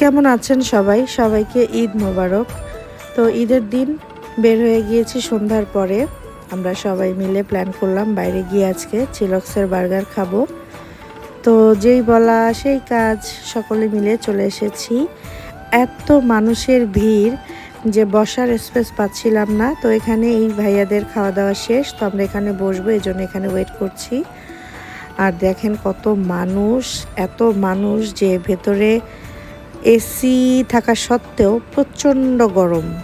কেমন আছেন সবাই? সবাইকে ঈদ মোবারক। তো ঈদের দিন বের হয়ে গিয়েছি সন্ধ্যার পরে। আমরা সবাই মিলে প্ল্যান করলাম বাইরে গিয়ে আজকে চিলক্সের বার্গার খাব। তো যেই বলা সেই কাজ সকলে মিলে চলে এসেছি। এত মানুষের ভিড় যে বসার স্পেস পাচ্ছিলাম না। তো এখানে এই ভাইয়াদের খাওয়া দাওয়া শেষ। তো আমরা এখানে বসবো, এই জন্য এখানে ওয়েট করছি। আর দেখেন কত মানুষ, এত মানুষ যে ভেতরে এসি থাকা সত্ত্বেও প্রচণ্ড গরম।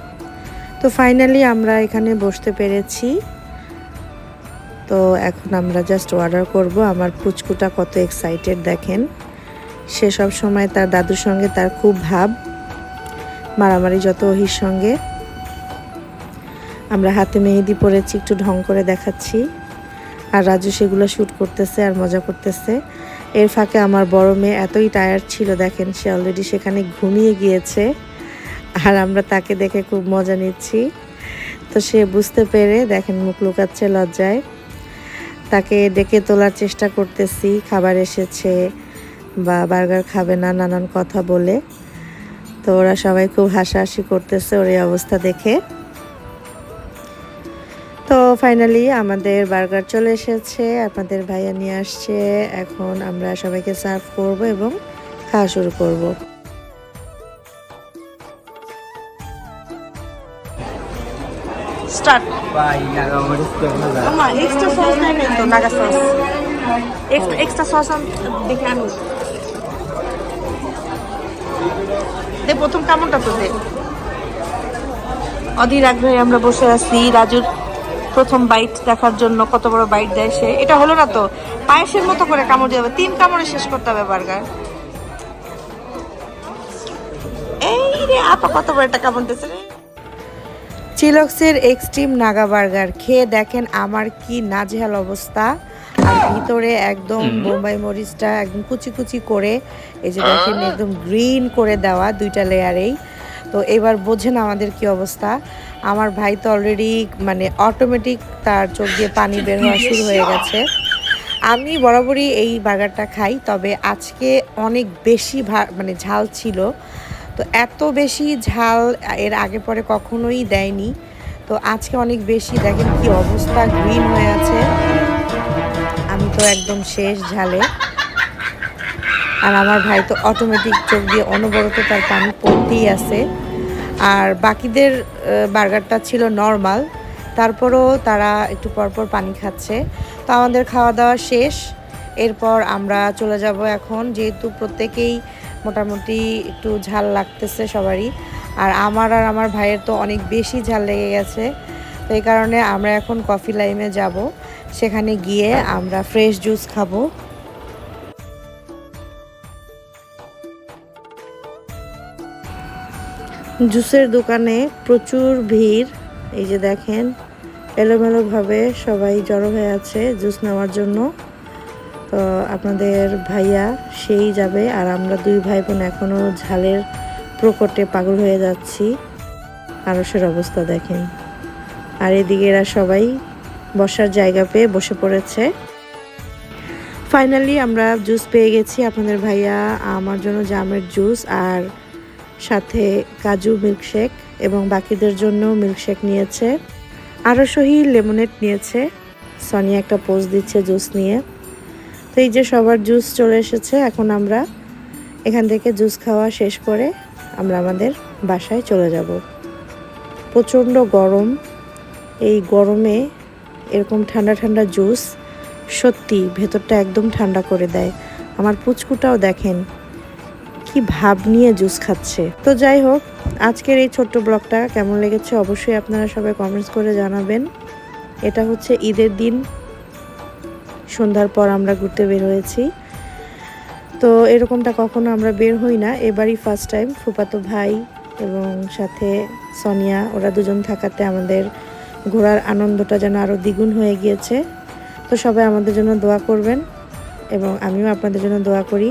তো ফাইনালি আমরা এখানে বসতে পেরেছি। তো এখন আমরা জাস্ট অর্ডার করব। আমার পুচকুটা কত এক্সাইটেড দেখেন। সে সব সময় তার দাদুর সঙ্গে তার খুব ভাব। মারামারি যত ওহির সঙ্গে। আমরা হাতে মেহেদি পরেছি, একটু ঢং করে দেখাচ্ছি। আর রাজু সেগুলো শ্যুট করতেছে আর মজা করতেছে। এর ফাঁকে আমার বড় মেয়ে এতই টায়ার্ড ছিল, দেখেন সে অলরেডি সেখানে ঘুমিয়ে গিয়েছে আর আমরা তাকে দেখে খুব মজা নিচ্ছি। তো সে বুঝতে পেরে দেখেন মুখ লুকাচ্ছে লজ্জায়। তাকে ডেকে তোলার চেষ্টা করতেছি, খাবার এসেছে বা বার্গার খাবে না, নানান কথা বলে। তো ওরা সবাই খুব হাসাহাসি করতেছে ওর এই অবস্থা দেখে। তো ফাইনালি আমাদের বার্গার চলে এসেছে আপনাদের ভাইয়া নিয়ে আসছে। এখন আমরা সবাইকে সার্ভ করব এবং খাওয়া শুরু করব। স্টার্ট এক্সট্রা সস নাই নাই তো নাগা সস এক্সট্রা এক্সট্রা সস দেখে আনো। দে প্রথম কেমনটা তো দে। অধীর আগ্রহে আমরা বসে আছি রাজুর প্রথম বাইট দেখার জন্য কত বড় বাইট দেয় সে? এটা হলো না তো? পায়েসের মতো করে কামড় দিয়ে হবে তিন কামড়ে শেষ করতে হবে বার্গার এই রে আপা কত বড় একটা কামড় দিয়েছে চিলক্সের এক্সট্রিম নাগা বার্গার। খেয়ে দেখেন আমার কি নাজেহাল অবস্থা। আর ভিতরে একদম বোম্বাই মরিচটা একদম কুচি কুচি করে এই যে দেখেন একদম গ্রিন করে দেওয়া দুইটা লেয়ারেই তো এবার বোঝেন আমাদের কি অবস্থা। আমার ভাই তো অলরেডি মানে অটোমেটিক তার চোখ দিয়ে পানি বের হওয়া শুরু হয়ে গেছে। আমি বরাবরই এই বার্গারটা খাই, তবে আজকে অনেক বেশি মানে ঝাল ছিল। তো এত বেশি ঝাল এর আগে পরে কখনোই দেয়নি। তো আজকে অনেক বেশি, দেখেন কি অবস্থা গ্রিন হয়ে আছে। আমি তো একদম শেষ ঝালে। আর আমার ভাই তো অটোমেটিক চোখ দিয়ে অনবরত তার পানি পড়তেই আছে। আর বাকিদের বার্গারটা ছিল নর্মাল তারপরও তারা একটু পরপর পানি খাচ্ছে। তো আমাদের খাওয়া দাওয়া শেষ, এরপর আমরা চলে যাব এখন, যেহেতু প্রত্যেকেই মোটামুটি একটু ঝাল লাগতেছে সবারই। আর আমার আর আমার ভাইয়ের তো অনেক বেশি ঝাল লেগে গেছে, তো এই কারণে আমরা এখন কফি লাইমে যাব। সেখানে গিয়ে আমরা ফ্রেশ জুস খাব। জুসের দোকানে প্রচুর ভিড়। এই যে দেখেন, এলোমেলোভাবে সবাই জড়ো হয়ে আছে জুস নেওয়ার জন্য। তো আপনাদের ভাইয়া সেই যাবে আর আমরা দুই ভাই বোন এখনও ঝালের প্রকটে পাগল হয়ে যাচ্ছি। আরসের অবস্থা দেখেন। আর এদিকে এরা সবাই বসার জায়গা পেয়ে বসে পড়েছে। ফাইনালি আমরা জুস পেয়ে গেছি আপনাদের ভাইয়া, আমার জন্য জামের জুস আর সাথে কাজু মিল্কশেক এবং বাকিদের জন্য মিল্কশেক নিয়েছে। আরও সহি লেমনেড নিয়েছে। সনিয়া একটা পোজ দিচ্ছে জুস নিয়ে। তো এই যে সবার জুস চলে এসেছে, এখন আমরা এখান থেকে জুস খাওয়া শেষ করে আমরা আমাদের বাসায় চলে যাব। প্রচণ্ড গরম। এই গরমে এরকম ঠান্ডা ঠান্ডা জুস সত্যি ভেতরটা একদম ঠান্ডা করে দেয়। আমার পুচকুটাও দেখেন কি ভাব নিয়ে জুস খাচ্ছে। তো যাই হোক, আজকের এই ছোট্ট ব্লগটা কেমন লেগেছে অবশ্যই আপনারা সবাই কমেন্টস করে জানাবেন। এটা হচ্ছে ঈদের দিন। সন্ধ্যার পর আমরা ঘুরতে বের হয়েছি। তো এরকমটা কখনো আমরা বের হই না। এবারই ফার্স্ট টাইম ফুপাতো ভাই এবং সাথে সোনিয়া, ওরা দুজন থাকাতে আমাদের ঘোরার আনন্দটা যেন আরও দ্বিগুণ হয়ে গিয়েছে। তো সবাই আমাদের জন্য দোয়া করবেন এবং আমিও আপনাদের জন্য দোয়া করি।